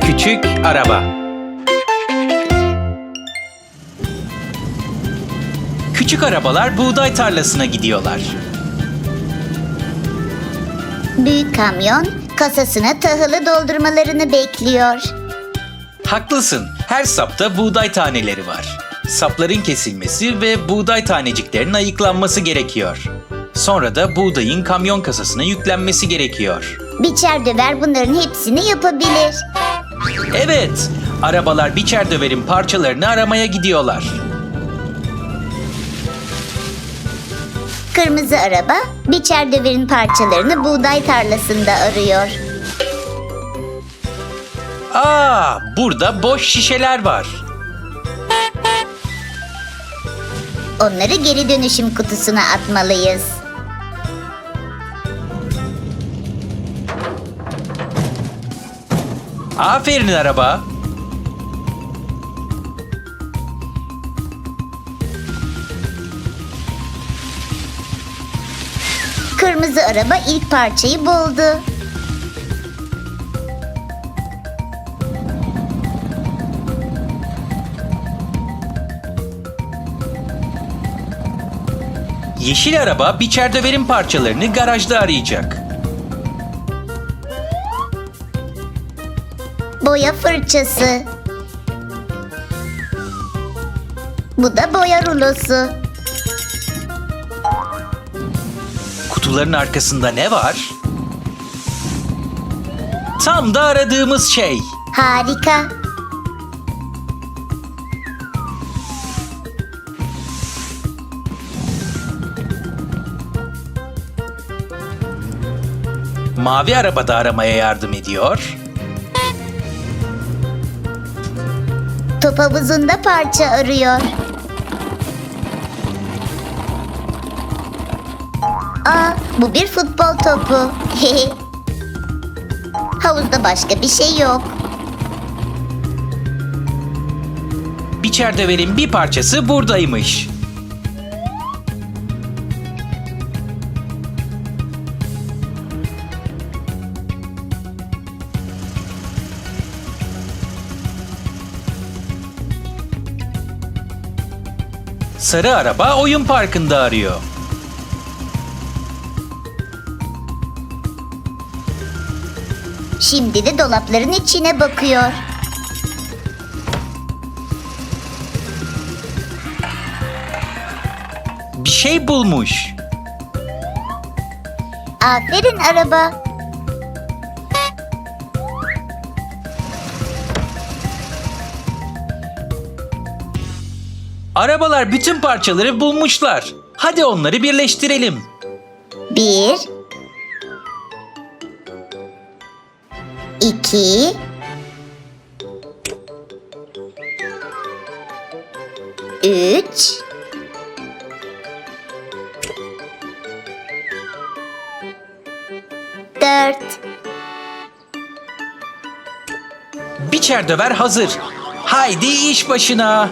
Küçük araba. Küçük arabalar buğday tarlasına gidiyorlar. Büyük kamyon kasasına tahılı doldurmalarını bekliyor. Haklısın. Her sapta buğday taneleri var. Sapların kesilmesi ve buğday taneciklerinin ayıklanması gerekiyor. Sonra da buğdayın kamyon kasasına yüklenmesi gerekiyor. Biçer döver bunların hepsini yapabilir. Evet, arabalar biçer döverin parçalarını aramaya gidiyorlar. Kırmızı araba biçer döverin parçalarını buğday tarlasında arıyor. Aa, burada boş şişeler var. Onları geri dönüşüm kutusuna atmalıyız. Aferin araba. Kırmızı araba ilk parçayı buldu. Yeşil araba biçer döverin parçalarını garajda arayacak. Boya fırçası. Bu da boya rulosu. Kutuların arkasında ne var? Tam da aradığımız şey. Harika. Mavi araba da aramaya yardım ediyor. Top havuzunda parça arıyor. Aa, bu bir futbol topu. Havuzda başka bir şey yok. Biçer döverin bir parçası buradaymış. Sarı araba oyun parkında arıyor. Şimdi de dolapların içine bakıyor. Bir şey bulmuş. Aferin araba. Arabalar bütün parçaları bulmuşlar. Hadi onları birleştirelim. Bir. İki. Üç. Dört. Biçer döver hazır. Haydi iş başına.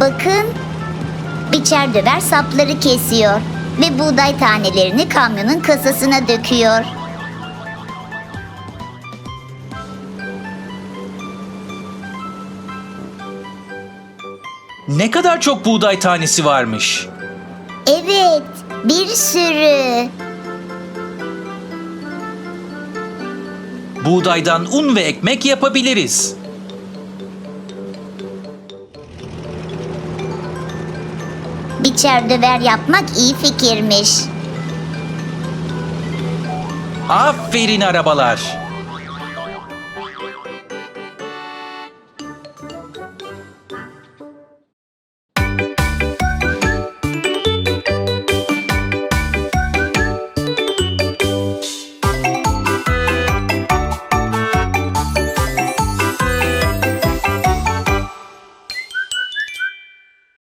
Bakın. Biçer döver sapları kesiyor ve buğday tanelerini kamyonun kasasına döküyor. Ne kadar çok buğday tanesi varmış. Evet, bir sürü. Buğdaydan un ve ekmek yapabiliriz. Biçer döver yapmak iyi fikirmiş. Aferin arabalar.